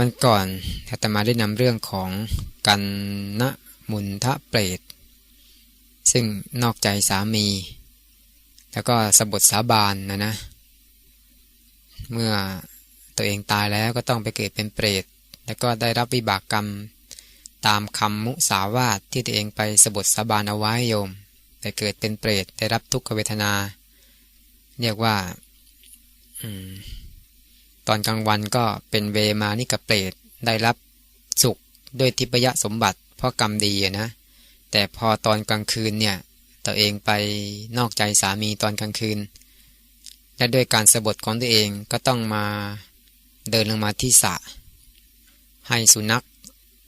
วันก่อนอาตมาได้นำเรื่องของกันณมุนทะเปรต ซึ่งนอกใจสามี แล้วก็สบทสาบานนะนะ เมื่อตัวเองตายแล้วก็ต้องไปเกิดเป็นเปรต แล้วก็ได้รับวิบากกรรมตามคำมุสาวาทที่ตัวเองไปสบทสาบานเอาไว้โยมแต่เกิดเป็นเปรตได้รับทุกขเวทนา เรียกว่า อืม ตอนกลางวันก็เป็นเวมานิกเปรตได้รับสุขด้วยทิพยสมบัติเพราะกรรมดีนะ แต่พอตอนกลางคืนเนี่ยตัวเองไปนอกใจสามีตอนกลางคืน และด้วยการสะบดของตัวเองก็ต้องมาเดินลงมาที่สระให้สุนัข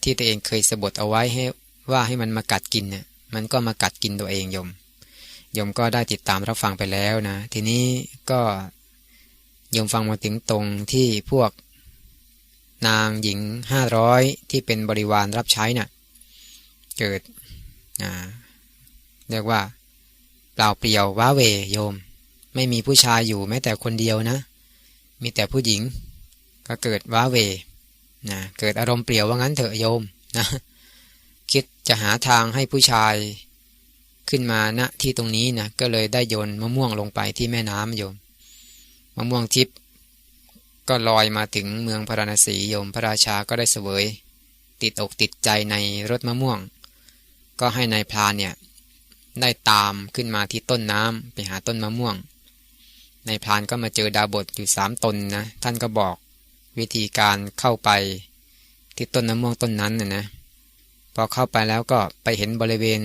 ที่ตัวเองเคยสะบดเอาไว้ให้ว่าให้มันมากัดกินเนี่ยมันก็มากัดกินตัวเองยมยมก็ได้ติดตามรับฟังไปแล้วนะ ทีนี้ก็ ยมฟังมาถึงตรงที่พวก นางหญิงห้าร้อยที่เป็นบริวารรับใช้นะ่ะเกิดเรียกว่าเปล่าเปลี่ยวว้าเวโยม ไม่มีผู้ชายอยู่แม้แต่คนเดียวนะ มีแต่ผู้หญิง ก็เกิดว้าเวนะเกิดอารมณ์เปลี่ยวว่างั้นเถอะโยมนะคิดจะหาทางให้ผู้ชายขึ้นมาณที่ตรงนี้นะก็เลยได้โยนมะม่วงลงไปที่แม่น้ำโยม มะม่วงทิพย์ก็ลอยมาถึงเมืองพราณสีโยมพระราชาก็ได้เสวย ติดอกติดใจในรถมะม่วง ก็ให้ในายพรานเนี่ยได้ตามขึ้นมาที่ต้นน้ำไปหาต้นมะม่วง ในายพรานก็มาเจอดาบทอยู่สามตนนะ ท่านก็บอกวิธีการเข้าไปที่ต้นมะม่วงต้นนั้นนะนะ พอเข้าไปแล้วก็ไปเห็นบริเวณ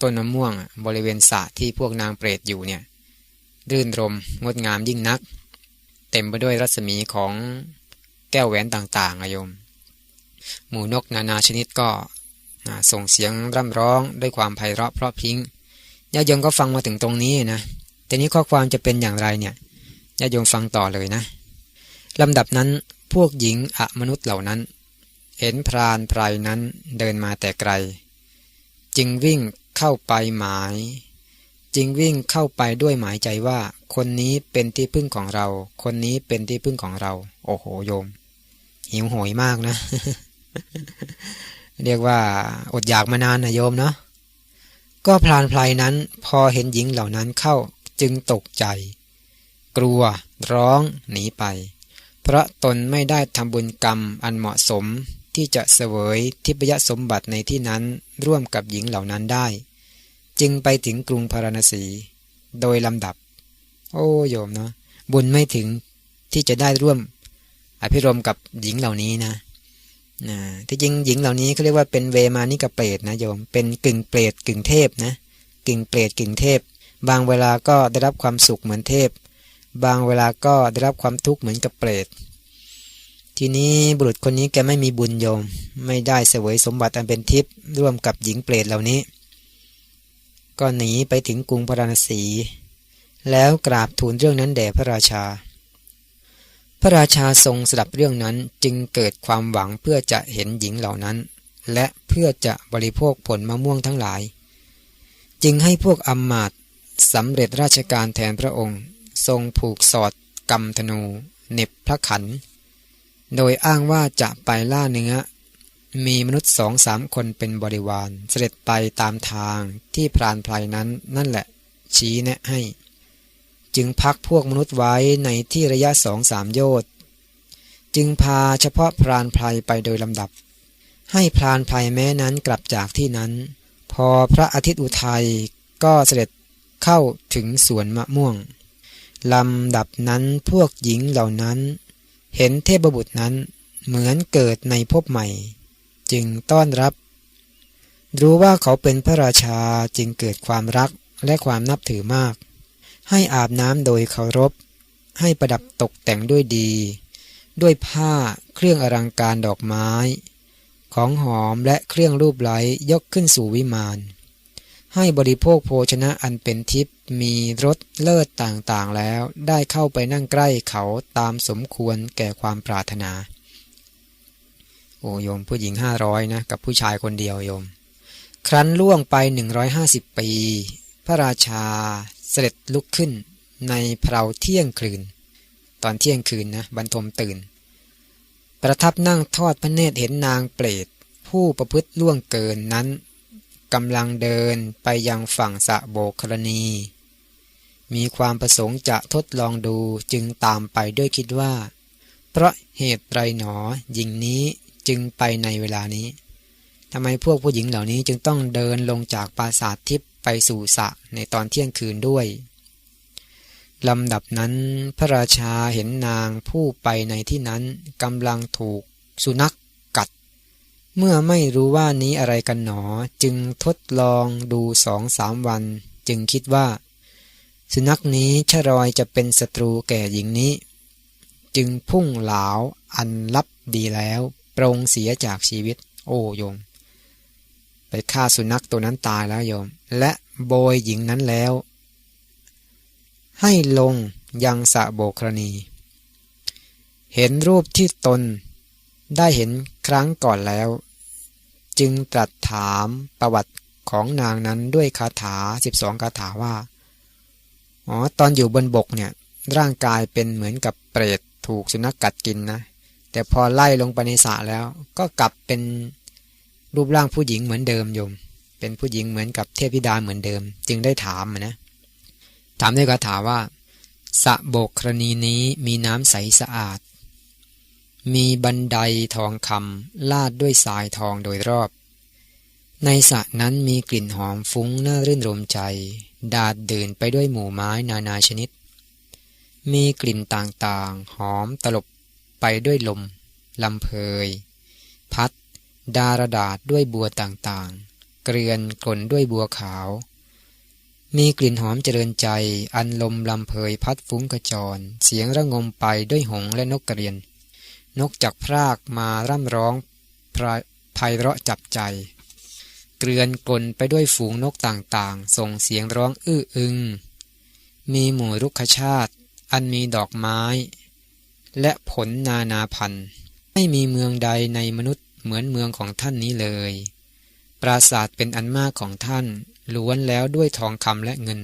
ต้นมะม่วงบริเวณสระที่พวกนางเปรตอยู่เนี่ย รื่นรมงดงามยิ่งนัก เต็มไปด้วยรัศมีของแก้วแหวนต่างๆอโยม หมูนกนานาชนิดก็ส่งเสียงร่ำร้องด้วยความไพเราะเพราะพิ้งญาโยมก็ฟังมาถึงตรงนี้นะแต่นี้ข้อความจะเป็นอย่างไรเนี่ยญาโยมฟังต่อเลยนะลำดับนั้นพวกหญิงอมนุษย์เหล่านั้น เห็นพรานไพรนั้นเดินมาแต่ไกล จึงวิ่งเข้าไปหมาย จึงวิ่งเข้าไปด้วยหมายใจว่า คนนี้เป็นที่พึ่งของเรา คนนี้เป็นที่พึ่งของเรา โอ้โหโยม หิวโหยมากนะ เรียกว่าอดอยากมานานนะโยมเนาะก็พลานพลายนั้นพอเห็นหญิงเหล่านั้นเข้าจึงตกใจ กลัว ร้องหนีไป เพราะตนไม่ได้ทำบุญกรรมอันเหมาะสมที่จะเสวยทิพยสมบัติในที่นั้นร่วมกับหญิงเหล่านั้นได้ จึงไปถึงกรุงพาราณสี โดยลำดับ โอ้โยมเนาะบุญไม่ถึงที่จะได้ร่วมอภิรมกับหญิงเหล่านี้นะนะที่จริงหญิงเหล่านี้เขาเรียกว่าเป็นเวมานิกเปรตนะโยม เป็นกึ่งเปรตกึ่งเทพนะกึ่งเปรตกึ่งเทพ บางเวลาก็ได้รับความสุขเหมือนเทพ บางเวลาก็ได้รับความทุกข์เหมือนกับเปรตทีนี้บุรุษคนนี้แกไม่มีบุญโยม ไม่ได้เสวยสมบัติอันเป็นทิพย์ร่วมกับหญิงเปรตเหล่านี้ ก็หนีไปถึงกรุงพระราณสี แล้วกราบทูลเรื่องนั้นแด่พระราชา พระราชาทรงสดับเรื่องนั้นจึงเกิดความหวังเพื่อจะเห็นหญิงเหล่านั้น และเพื่อจะบริโภคผลมะม่วงทั้งหลาย จึงให้พวกอมมาตสำเร็จราชการแทนพระองค์ ทรงผูกสอดกำธนูเน็บพระขัน โดยอ้างว่าจะไปล่าเนื้อ มีมนุษย์สองสามคนเป็นบริวาร เสด็จไปตามทางที่พรานไพรนั้นนั่นแหละ ชี้แนะให้ จึงพักพวกมนุษย์ไว้ในที่ระยะสองสามโยชน์จึงพาเฉพาะพรานไพรไปโดยลำดับ ให้พรานไพรแม้นั้นกลับจากที่นั้น พอพระอาทิตย์อุทัยก็เสด็จเข้าถึงสวนมะม่วงลำดับนั้นพวกหญิงเหล่านั้น เห็นเทพบุตรนั้นเหมือนเกิดในภพใหม่ จึงต้อนรับ รู้ว่าเขาเป็นพระราชาจึงเกิดความรักและความนับถือมาก ให้อาบน้ำโดยเคารพ ให้ประดับตกแต่งด้วยดี ด้วยผ้าเครื่องอลังการดอกไม้ ของหอมและเครื่องรูปไหลยกขึ้นสู่วิมานให้บริโภคโภชนะอันเป็นทิพย์มีรสเลิศต่างๆแล้วได้เข้าไปนั่งใกล้เขาตามสมควรแก่ความปรารถนา โอ้โยมผู้หญิงห้าร้อยนะกับผู้ชายคนเดียวโยม ครั้นล่วงไปหนึ่งร้อยห้าสิบปี พระราชาเสด็จลุกขึ้น ในเพลาเที่ยงคืน ตอนเที่ยงคืนนะบรรทมตื่น ประทับนั่งทอดพระเนตรเห็นนางเปรตผู้ประพฤติล่วงเกินนั้นกำลังเดินไปยังฝั่งสะโบกรณี มีความประสงค์จะทดลองดูจึงตามไปด้วยคิดว่า เพราะเหตุไรหนอหญิงนี้ จึงไปในเวลานี้ทำไมพวกผู้หญิงเหล่านี้จึงต้องเดินลงจากปราสาททิพย์ไปสู่สะในตอนเที่ยงคืนด้วยลำดับนั้นพระราชาเห็นนางผู้ไปในที่นั้นกำลังถูกสุนัขกกัด เมื่อไม่รู้ว่านี้อะไรกันหนอจึงทดลองดูสองสามวัน จึงคิดว่า สุนัขนี้ชรอยจะเป็นศัตรูแก่หญิงนี้ จึงพุ่งเหลาอันลับดีแล้ว ปรงเสียจากชีวิต โอ้โยม ไปฆ่าสุนัขตัวนั้นตายแล้วโยม และโบยหญิงนั้นแล้ว ให้ลงยังสะโบกรณี เห็นรูปที่ตนได้เห็นครั้งก่อนแล้ว จึงตรัสถามประวัติของนางนั้นด้วยคาถาสิบองคาถาว่า อ๋อ ตอนอยู่บนบกเนี่ย ร่างกายเป็นเหมือนกับเปรตถูกสุนัขกกัดกินนะ แต่พอไล่ลงไปในสระแล้ว ก็กลับเป็นรูปร่างผู้หญิงเหมือนเดิมโยม เป็นผู้หญิงเหมือนกับเทพธิดาเหมือนเดิม จึงได้ถามนะ ถามด้วยคาถาว่าสะโบกครณีนี้มีน้ำใสสะอาด มีบันไดทองคำลาดด้วยสายทองโดยรอบ ในสระนั้นมีกลิ่นหอมฟุ้งน่ารื่นรมใจ ดาดดื่นไปด้วยหมู่ไม้นานาชนิด มีกลิ่นต่างๆ หอมตลบ ไปด้วยลมลำเพย พัด ดารดาดด้วยบัวต่างๆ เกลือนกลนด้วยบัวขาว มีกลิ่นหอมเจริญใจ อันลมลำเพยพัดฟุ้งกระจร เสียงระงมไปด้วยหงและนกกระเรียน นกจักพรากมาร่ำร้องไพเราะจับใจ เกลือนกลนไปด้วยฝูงนกต่างๆ ส่งเสียงร้องอื้ออึง มีหมู่รุกขชาติ อันมีดอกไม้ และผลนานาพันธุ์ไม่มีเมืองใดในมนุษย์เหมือนเมืองของท่านนี้เลย ปราสาทเป็นอันมากของท่านล้วนแล้วด้วยทองคำและเงิน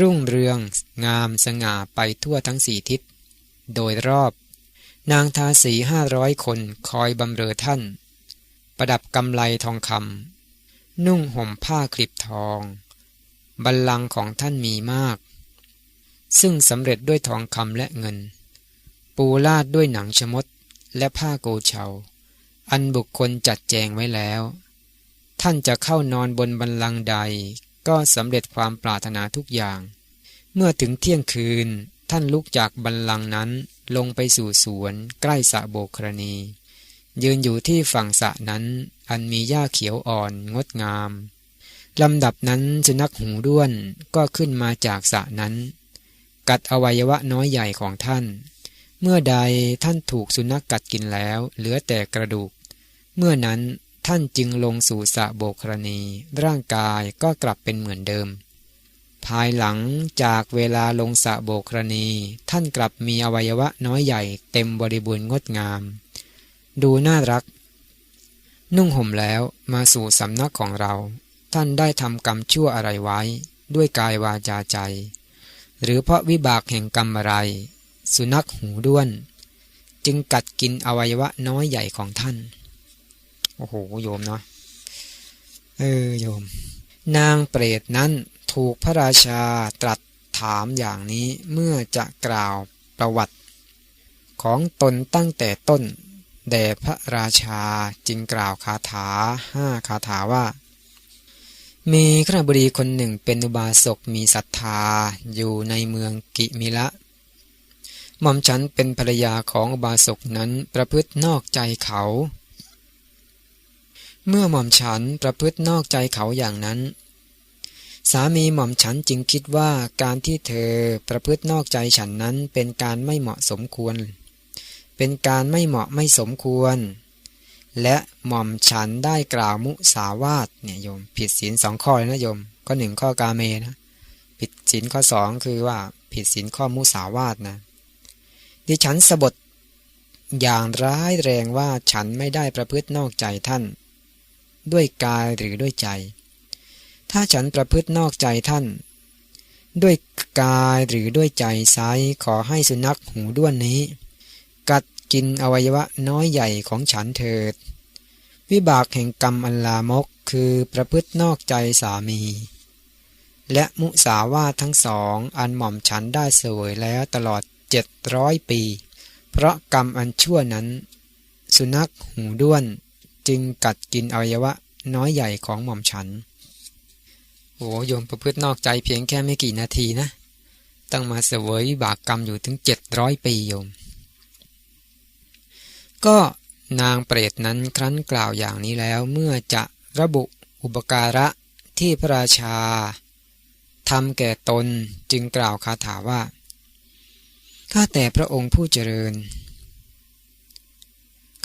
รุ่งเรือง งามสง่าไปทั่วทั้งสี่ทิศ โดยรอบ นางทาสีห้าร้อยคนคอยบำเรอท่าน ประดับกำไลทองคำนุ่งห่มผ้าคลิปทอง บัลลังก์ของท่านมีมาก ซึ่งสำเร็จด้วยทองคำและเงิน ปูลาดด้วยหนังชมดและผ้าโกเชา อันบุคคลจัดแจงไว้แล้ว ท่านจะเข้านอนบนบันลังใด ก็สำเร็จความปรารถนาทุกอย่าง เมื่อถึงเที่ยงคืนท่านลุกจากบันลังนั้นลงไปสู่สวนใกล้สะโบกครณี ยืนอยู่ที่ฝั่งสะนั้นอันมีหญ้าเขียวอ่อนงดงามลำดับนั้นสุนัขหูด้วนก็ขึ้นมาจากสะนั้น กัดอวัยวะน้อยใหญ่ของท่าน เมื่อใดท่านถูกสุนัขกกัดกินแล้ว เหลือแต่กระดูก เมื่อนั้นท่านจึงลงสู่สะโบกรณี ร่างกายก็กลับเป็นเหมือนเดิม ภายหลังจากเวลาลงสะโบกรณี ท่านกลับมีอวัยวะน้อยใหญ่เต็มบริบูรณ์งดงาม ดูน่ารัก นุ่งห่มแล้วมาสู่สำนักของเรา ท่านได้ทำกรรมชั่วอะไรไว้ ด้วยกายวาจาใจ หรือเพราะวิบากแห่งกรรมอะไร สุนัขหูด้วน จึงกัดกินอวัยวะน้อยใหญ่ของท่าน โอ้โหโยมเนาะเออโยม นางเปรตนั้นถูกพระราชาตรัสถามอย่างนี้เมื่อจะกล่าวประวัติ ของตนตั้งแต่ต้นแด่พระราชาจึงกล่าวคาถาห้าคาถาว่า มีขณบดีคนหนึ่งเป็นอุบาสกมีศรัทธาอยู่ในเมืองกิมิละ หม่อมฉันเป็นภรรยาของอุบาสกนั้นประพฤตินอกใจเขา เมื่อหม่อมฉันประพฤตินอกใจเขาอย่างนั้น สามีหม่อมฉันจึงคิดว่าการที่เธอประพฤตินอกใจฉันนั้นเป็นการไม่เหมาะสมควร เป็นการไม่เหมาะไม่สมควร และหม่อมฉันได้กล่าวมุสาวาทเนี่ยโยม ผิดศีลสองข้อเลยนะโยมข้อหนึ่งข้อกาเมนะ ผิดศีลข้อสองคือว่าผิดศีลข้อมุสาวาทนะ ดิฉันสบทอย่างร้ายแรงว่าฉันไม่ได้ประพฤตินอกใจท่าน ด้วยกายหรือด้วยใจ ถ้าฉันประพฤตินอกใจท่าน ด้วยกายหรือด้วยใจไซขอให้สุนัขหูด้วนนี้ กัดกินอวัยวะน้อยใหญ่ของฉันเถิด วิบากแห่งกรรมอันลามกคือประพฤตินอกใจสามี และมุสาวาททั้งสองอันหม่อมฉันได้เสวยแล้วตลอด เจ็ดร้อยปี เพราะกรรมอันชั่วนั้น สุนัขหูด้วนจึงกัดกินอวัยวะน้อยใหญ่ของหม่อมฉัน โอ้โยมประพฤตินอกใจเพียงแค่ไม่กี่นาทีนะต้องมาเสวยบากกรรมอยู่ถึงเจ็ดร้อยปีโยม ก็นางเปรตนั้นครั้นกล่าวอย่างนี้แล้วเมื่อจะระบุอุปการะที่พระราชาทำแก่ตนจึงกล่าวคาถาว่า ข้าแต่พระองค์ผู้เจริญ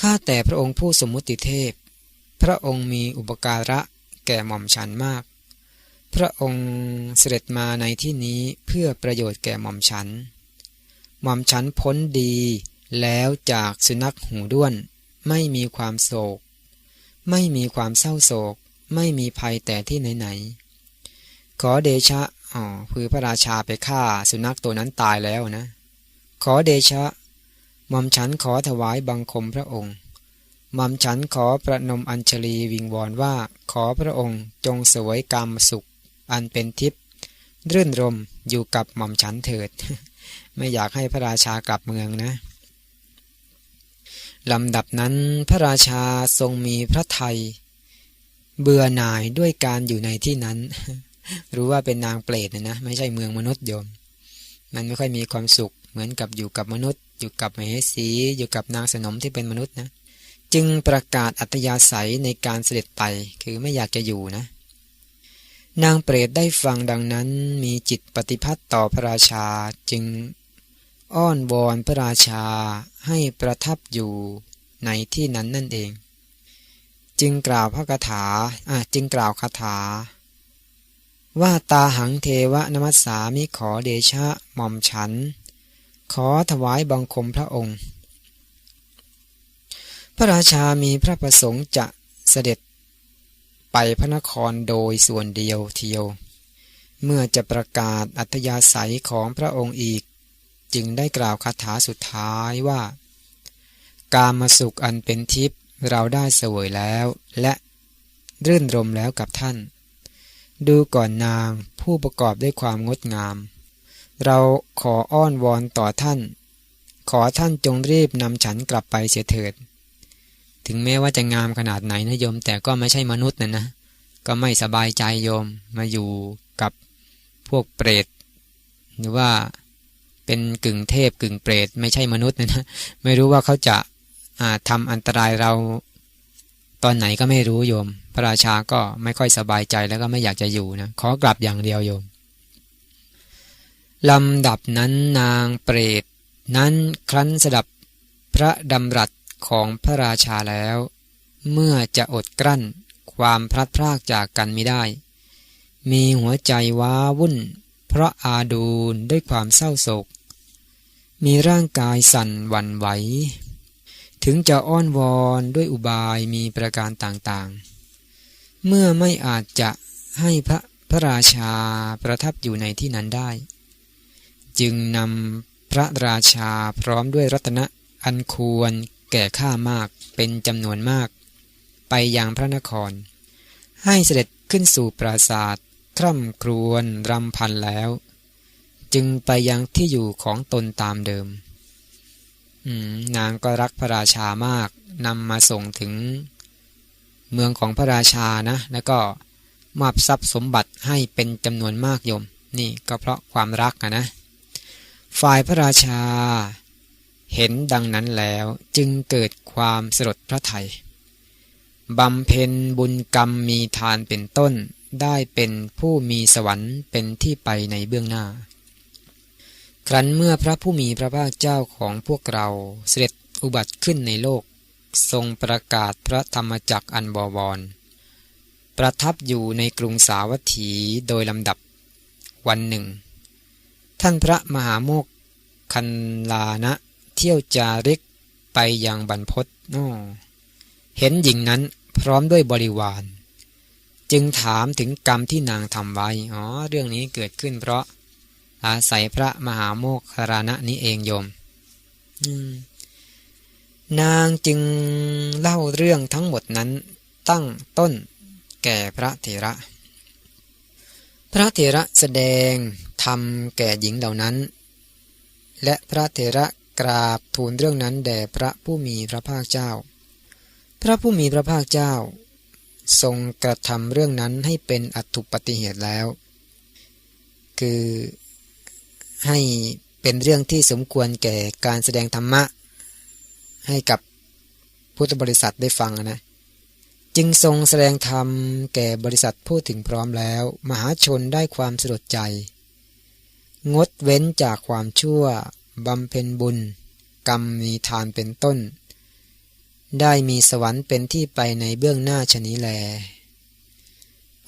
ข้าแต่พระองค์ผู้สมมุติเทพ พระองค์มีอุปการะแก่หม่อมฉันมาก พระองค์เสด็จมาในที่นี้เพื่อประโยชน์แก่หม่อมฉัน หม่อมฉันพ้นดีแล้วจากสุนัขหูด้วน ไม่มีความโศก ไม่มีความเศร้าโศก ไม่มีภัยแต่ที่ไหนๆขอเดชะอ๋อคือพระราชาไปฆ่าสุนัขตัวนั้นตายแล้วนะ ขอเดชะหม่อมฉันขอถวายบังคมพระองค์หม่อมฉันขอประนมอัญชลีวิงวอนว่าขอพระองค์จงสวยกรรมสุข อันเป็นทิพย์รื่นรมอยู่กับหม่อมฉันเถิด ไม่อยากให้พระราชากลับเมืองนะลำดับนั้นพระราชาทรงมีพระไทย เบื่อหน่ายด้วยการอยู่ในที่นั้น รู้ว่าเป็นนางเปรตนะนะ ไม่ใช่เมืองมนุษย์โยม มันไม่ค่อยมีความสุข เหมือนกับอยู่กับมนุษย์ อยู่กับมเหสี อยู่กับนางสนมที่เป็นมนุษย์นะ จึงประกาศอัตยาศัยในการเสด็จไปคือไม่อยากจะอยู่นะ นางเปรตได้ฟังดังนั้นมีจิตปฏิพัติต่อพระราชาจึงอ้อนวอนพระราชาให้ประทับอยู่ในที่นั้นนั่นเอง จึงกล่าวพระคาถาอะจึงกล่าวคาถา ว่าตาหังเทวนมัสสามิขอเดชะหม่อมฉัน ขอถวายบังคมพระองค์ พระราชามีพระประสงค์จะเสด็จไปพระนครโดยส่วนเดียวเทียว เมื่อจะประกาศอัธยาศัยของพระองค์อีก จึงได้กล่าวคาถาสุดท้ายว่า การมาสุขอันเป็นทิพย์เราได้เสวยแล้วและรื่นรมแล้วกับท่าน ดูก่อนนางผู้ประกอบด้วยความงดงาม เราขออ้อนวอนต่อท่าน ขอท่านจงรีบนำฉันกลับไปเสียเถิด ถึงแม้ว่าจะงามขนาดไหนนะโยม แต่ก็ไม่ใช่มนุษย์นะนะ ก็ไม่สบายใจโยมมาอยู่กับพวกเปรต หรือว่าเป็นกึ่งเทพกึ่งเปรต ไม่ใช่มนุษย์นะนะ ไม่รู้ว่าเขาจะทำอันตรายเราตอนไหนก็ไม่รู้โยม พระราชาก็ไม่ค่อยสบายใจแล้วก็ไม่อยากจะอยู่นะ ขอกลับอย่างเดียวโยม ลำดับนั้นนางเปรต นั้นครั้นสดับพระดำรัสของพระราชาแล้ว เมื่อจะอดกลั้นความพลัดพรากจากกันไม่ได้ มีหัวใจว้าวุ่น เพราะอาดูลด้วยความเศร้าโศก มีร่างกายสั่นหวั่นไหว ถึงจะอ้อนวอนด้วยอุบายมีประการต่างๆ เมื่อไม่อาจจะให้พระพระราชาประทับอยู่ในที่นั้นได้ จึงนำพระราชาพร้อมด้วยรัตนะอันควรแก่ข้ามากเป็นจำนวนมาก ไปยังพระนคร ให้เสด็จขึ้นสู่ปราศาสตร์คร่ำครวญรำพันแล้ว จึงไปยังที่อยู่ของตนตามเดิมนางก็รักพระราชามากนำมาส่งถึง เมืองของพระราชานะ แล้วก็มอบทรัพย์สมบัติให้เป็นจำนวนมากโยม นี่ก็เพราะความรักนะ ฝ่ายพระราชา เห็นดังนั้นแล้วจึงเกิดความสลดพระไทยบำเพ็ญบุญกรรมมีทานเป็นต้นได้เป็นผู้มีสวรรค์เป็นที่ไปในเบื้องหน้า ครั้นเมื่อพระผู้มีพระภาคเจ้าของพวกเราเสด็จอุบัติขึ้นในโลก ทรงประกาศพระธรรมจักอันบวร ประทับอยู่ในกรุงสาวัตถีโดยลำดับวันหนึ่ง ท่านพระมหาโมกคันลานะ เที่ยวจาริกไปยังบรรพตเห็นหญิงนั้นพร้อมด้วยบริวาร จึงถามถึงกรรมที่นางทำไว้ อ๋อ เรื่องนี้เกิดขึ้นเพราะ อาศัยพระมหาโมคคานะนี้เองโยมนางจึงเล่าเรื่องทั้งหมดนั้นตั้งต้นแก่พระเถระ พระเถระแสดง ทำแก่หญิงเหล่านั้น และพระเถระกราบทูลเรื่องนั้นแด่พระผู้มีพระภาคเจ้า พระผู้มีพระภาคเจ้า ทรงกระทำเรื่องนั้นให้เป็นอัตุปฏิเหตุแล้ว คือให้เป็นเรื่องที่สมควรแก่การแสดงธรรมะ ให้กับพุทธบริษัทได้ฟังนะ จึงทรงแสดงธรรมแก่บริษัทผู้ถึงพร้อมแล้ว มหาชนได้ความสลดใจ งดเว้นจากความชั่ว บำเพ็ญบุญ กรรมมีทานเป็นต้น ได้มีสวรรค์เป็นที่ไปในเบื้องหน้าชนิแล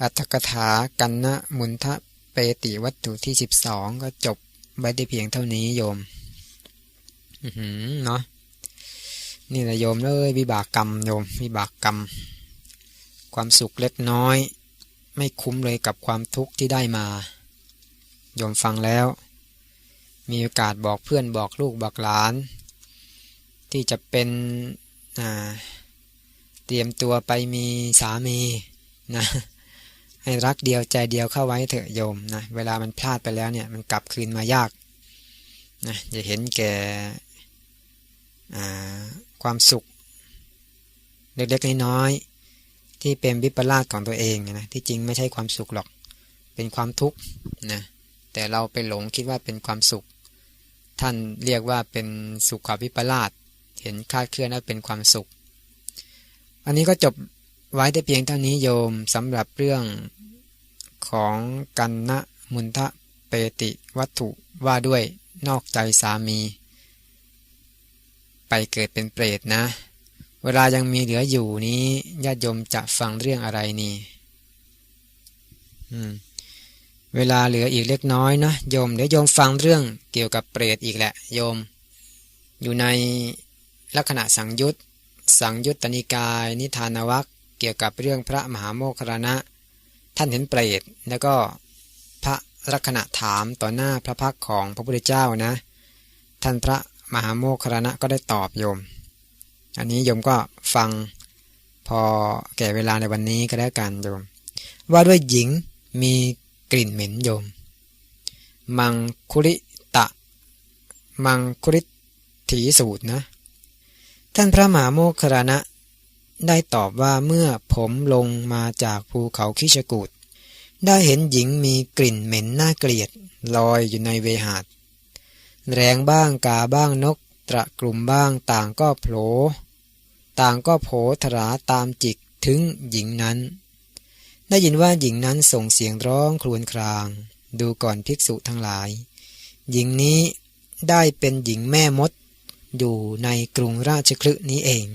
อัตถกถากันนะมุนทะเปติวัตถุที่สิบสองก็จบไว้ได้เพียงเท่านี้โยมเนาะนี่แหละโยมเลยวิบากกรรมโยมวิบากกรรม ความสุขเล็กน้อย ไม่คุ้มเลยกับความทุกข์ที่ได้มา โยมฟังแล้ว มีโอกาสบอกเพื่อนบอกลูกบอกหลาน ที่จะเป็นเตรียมตัวไปมีสามีนะให้รักเดียวใจเดียวเข้าไว้เถอะโยมนะเวลามันพลาดไปแล้วเนี่ยมันกลับคืนมายากนะจะเห็นแก่ความสุข เล็กๆน้อยๆที่เป็นวิปลาสของตัวเองนะที่จริงไม่ใช่ความสุขหรอกเป็นความทุกข์นะ แต่เราไปหลงคิดว่าเป็นความสุข ท่านเรียกว่าเป็นสุขวิปลาสเห็นคาดเคลื่อนว่าเป็นความสุข อันนี้ก็จบไว้แต่เพียงเท่านี้โยมสำหรับเรื่องของกันนะมุนทะเปติวัตถุว่าด้วยนอกใจสามี ไปเกิดเป็นเปรตนะ เวลายังมีเหลืออยู่นี้ญาติโยมจะฟังเรื่องอะไรนี่ เวลาเหลืออีกเล็กน้อยนะโยมเดี๋ยวโยมฟังเรื่องเกี่ยวกับเปรตอีกแหละ โยม อยู่ในลักษณะสังยุตสังยุตตนิกาย นิทานวัคเกี่ยวกับเรื่องพระมหาโมคคารณะ ท่านเห็นเปรตแล้วก็พระลักษณะถามต่อหน้าพระพักของพระพุทธเจ้านะ ท่านพระมหาโมคคารณะก็ได้ตอบโยม อันนี้โยมก็ฟังพอแก่เวลาในวันนี้ก็แล้วกันโยม ว่าด้วยหญิงมี กลิ่นเหม็นโยม มังคุริตะ มังคุริถีสูตรนะ ท่านพระมหาโมคคารณะ ได้ตอบว่าเมื่อผมลงมาจากภูเขาคิชกูดได้เห็นหญิงมีกลิ่นเหม็นน่าเกลียด ลอยอยู่ในเวหาด แรงบ้างกาบ้างนก ตระกลุ่มบ้างต่างก็โผลต่างก็โผทราตามจิกถึงหญิงนั้น ได้ยินว่าหญิงนั้นส่งเสียงร้องครวญคราง ดูก่อนภิกษุทั้งหลาย หญิงนี้ได้เป็นหญิงแม่มด อยู่ในกรุงราชคลึนี้เอง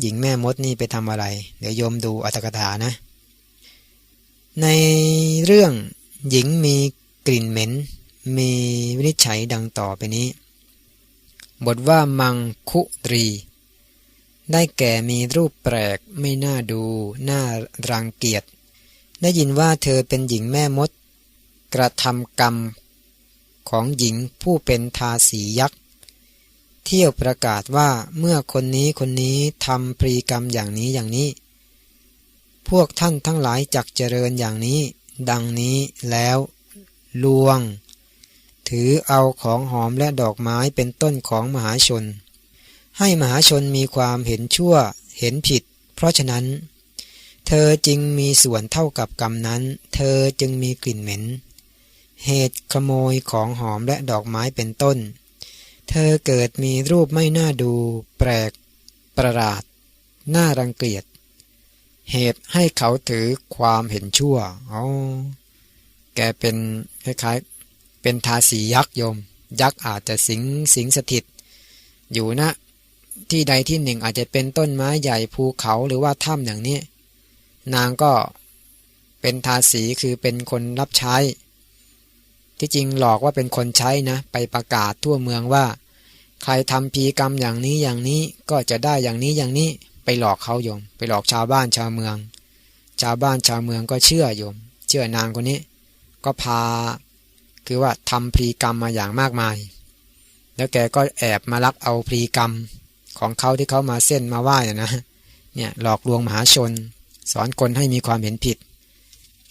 หญิงแม่มดนี่ไปทำอะไร เดี๋ยวโยมดูอัตถกถานะ ในเรื่องหญิงมีกลิ่นเหม็น มีวินิจฉัยดังต่อไปนี้ บทว่ามังคุตรี ได้แก่มีรูปแปลกไม่น่าดูน่ารังเกียจ ได้ยินว่าเธอเป็นหญิงแม่มด กระทำกรรม ของหญิงผู้เป็นทาสียักษ์เที่ยวประกาศว่าเมื่อคนนี้คนนี้ทำพรีกรรมอย่างนี้อย่างนี้ พวกท่านทั้งหลายจักเจริญอย่างนี้ ดังนี้แล้วลวง ถือเอาของหอมและดอกไม้เป็นต้นของมหาชน ให้มหาชนมีความเห็นชั่วเห็นผิด เพราะฉะนั้น เธอจึงมีส่วนเท่ากับกรรมนั้น เธอจึงมีกลิ่นเหม็น เหตุขโมยของหอมและดอกไม้เป็นต้น เธอเกิดมีรูปไม่น่าดู แปลก ประหลาด น่ารังเกียจ เหตุให้เขาถือความเห็นชั่วอ๋อแกเป็นคล้ายๆ เป็นทาสียักษ์โยม ยักษ์อาจจะสิงสิงสถิต อยู่ณ ที่ใดที่หนึ่งอาจจะเป็นต้นไม้ใหญ่ภูเขาหรือว่าถ้ำอย่างนี้ นางก็เป็นทาสีคือเป็นคนรับใช้ ที่จริงหลอกว่าเป็นคนใช้นะ ไปประกาศทั่วเมืองว่า ใครทำพีกรรมอย่างนี้อย่างนี้ก็จะได้อย่างนี้อย่างนี้ไปหลอกเขาโยม ไปหลอกชาวบ้านชาวเมือง ชาวบ้านชาวเมืองก็เชื่อโยม เชื่อนางคนนี้ ก็พาคือว่าทำพีกรรมมาอย่างมากมาย แล้วแกก็แอบมาลักเอาพีกรรม ของเขาที่เขามาเส้นมาไหว้นะเนี่ยหลอกลวงมหาชน สอนคนให้มีความเห็นผิด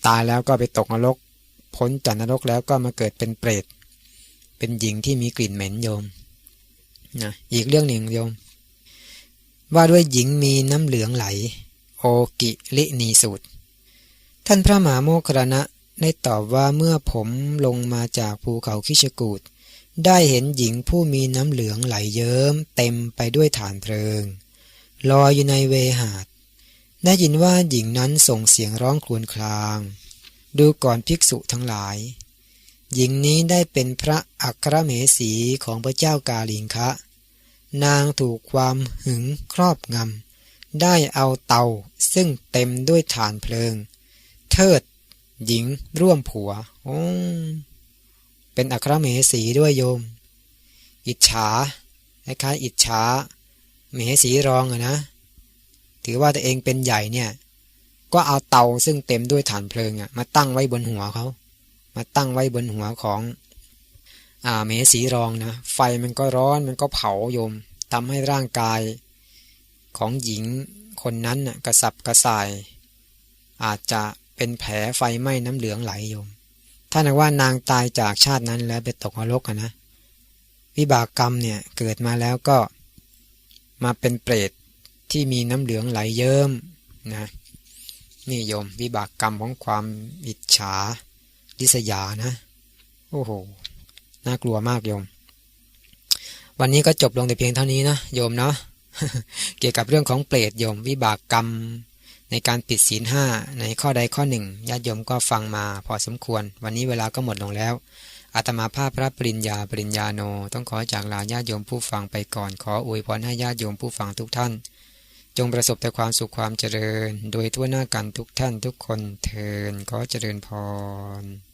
ตายแล้วก็ไปตกนรก พ้นจากนรกแล้วก็มาเกิดเป็นเปรต เป็นหญิงที่มีกลิ่นเหม็นโยมนะอีกเรื่องหนึ่งโยม ว่าด้วยหญิงมีน้ำเหลืองไหล โอกิลินีสูตร ท่านพระมหาโมครณะได้ตอบว่าเมื่อผมลงมาจากภูเขาคิชกูด ได้เห็นหญิงผู้มีน้ำเหลืองไหลเยิ้มเต็มไปด้วยฐานเพลิง ลอยอยู่ในเวหาด ได้ยินว่าหญิงนั้นส่งเสียงร้องครวญคราง ดูก่อนภิกษุทั้งหลาย หญิงนี้ได้เป็นพระอัครเมสีของพระเจ้ากาลิงคะ นางถูกความหึงครอบงำ ได้เอาเตาซึ่งเต็มด้วยฐานเพลิง เทิด หญิงร่วมผัว โอ้ เป็นอัครเมสีด้วยโยม อิจฉาคล้ายๆอิจฉาเมสีรองอะนะ ถือว่าตัวเองเป็นใหญ่เนี่ย ก็เอาเตาซึ่งเต็มด้วยฐานเพลิงอะมาตั้งไว้บนหัวเขา มาตั้งไว้บนหัวของอ่าเมสีรองนะ ไฟมันก็ร้อนมันก็เผาโยมทำให้ร่างกายของหญิงคนนั้นน่ะกระสับกระส่าย อาจจะเป็นแผลไฟไหม้น้ำเหลืองไหลโยม ถ้าหากว่านางตายจากชาตินั้นแล้วไปตกนรกนะ วิบากกรรมเนี่ยเกิดมาแล้วก็มาเป็นเปรตที่มีน้ำเหลืองไหลเยิ้มนะนี่โยมวิบากกรรมของความอิจฉาดิษยานะ โอ้โห น่ากลัวมากโยม วันนี้ก็จบลงแต่เพียงเท่านี้นะโยมเนาะเกี่ยวกับเรื่องของเปรตโยม วิบากกรรม ในการปิดศีลห้าในข้อใดข้อหนึ่งญาติโยมก็ฟังมาพอสมควร วันนี้เวลาก็หมดลงแล้วอาตมาภาพพระปริญญาปริญญาโน ต้องขอจากลาญาติโยมผู้ฟังไปก่อนขออวยพรให้ญาติโยมผู้ฟังทุกท่าน จงประสบแต่ความสุขความเจริญ โดยทั่วหน้ากันทุกท่านทุกคนเทินขอเจริญพร